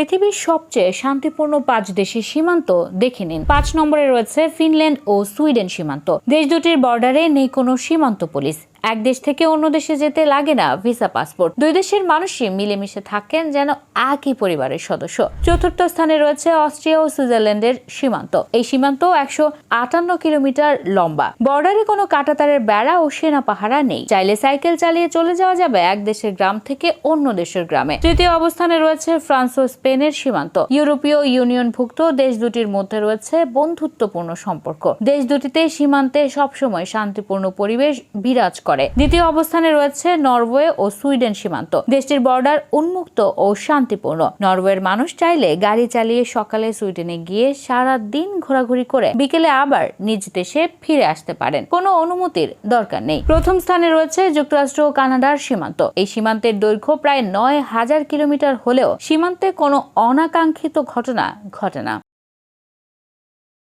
পৃথিবীর সবচেয়ে শান্তিপূর্ণ পাঁচ দেশের সীমান্ত দেখে নিন। পাঁচ নম্বরে রয়েছে ফিনল্যান্ড ও সুইডেন সীমান্ত। দেশ দুটির বর্ডারে নেই কোনো সীমান্ত পুলিশ। এক দেশ থেকে অন্য দেশে যেতে লাগে না ভিসা, পাসপোর্ট। দুই দেশের মানুষই মিলেমিশে থাকেন যেন একই পরিবারের সদস্য। চতুর্থ স্থানে রয়েছে অস্ট্রিয়া ও সুইজারল্যান্ডের সীমান্ত। এই সীমান্ত একশো আটান্ন কিলোমিটার লম্বা। বর্ডারে কোনো কাটাতারের বেড়া ও সেনা পাহারা নেই। চাইলে সাইকেল চালিয়ে চলে যাওয়া যাবে এক দেশের গ্রাম থেকে অন্য দেশের গ্রামে। তৃতীয় অবস্থানে রয়েছে ফ্রান্স ও স্পেনের সীমান্ত। ইউরোপীয় ইউনিয়নভুক্ত দেশ দুটির মধ্যে রয়েছে বন্ধুত্বপূর্ণ সম্পর্ক। দেশ দুটিতে সীমান্তে সবসময় শান্তিপূর্ণ পরিবেশ বিরাজ করে দ্বিতীয় অবস্থানে রয়েছে নরওয়ে ও সুইডেন সীমান্ত। দেশটির বর্ডার উন্মুক্ত ও শান্তিপূর্ণ। নরওয়ের মানুষ চাইলে গাড়ি চালিয়ে সকালে সুইডেনে গিয়ে সারা দিন ঘোরাঘুরি করে বিকেলে আবার নিজ দেশে ফিরে আসতে পারেন। কোনো অনুমতির দরকার নেই। প্রথম স্থানে রয়েছে যুক্তরাষ্ট্র ও কানাডার সীমান্ত। এই সীমান্তের দৈর্ঘ্য প্রায় নয় হাজার কিলোমিটার হলেও সীমান্তে কোনো অনাকাঙ্ক্ষিত ঘটনা ঘটে না।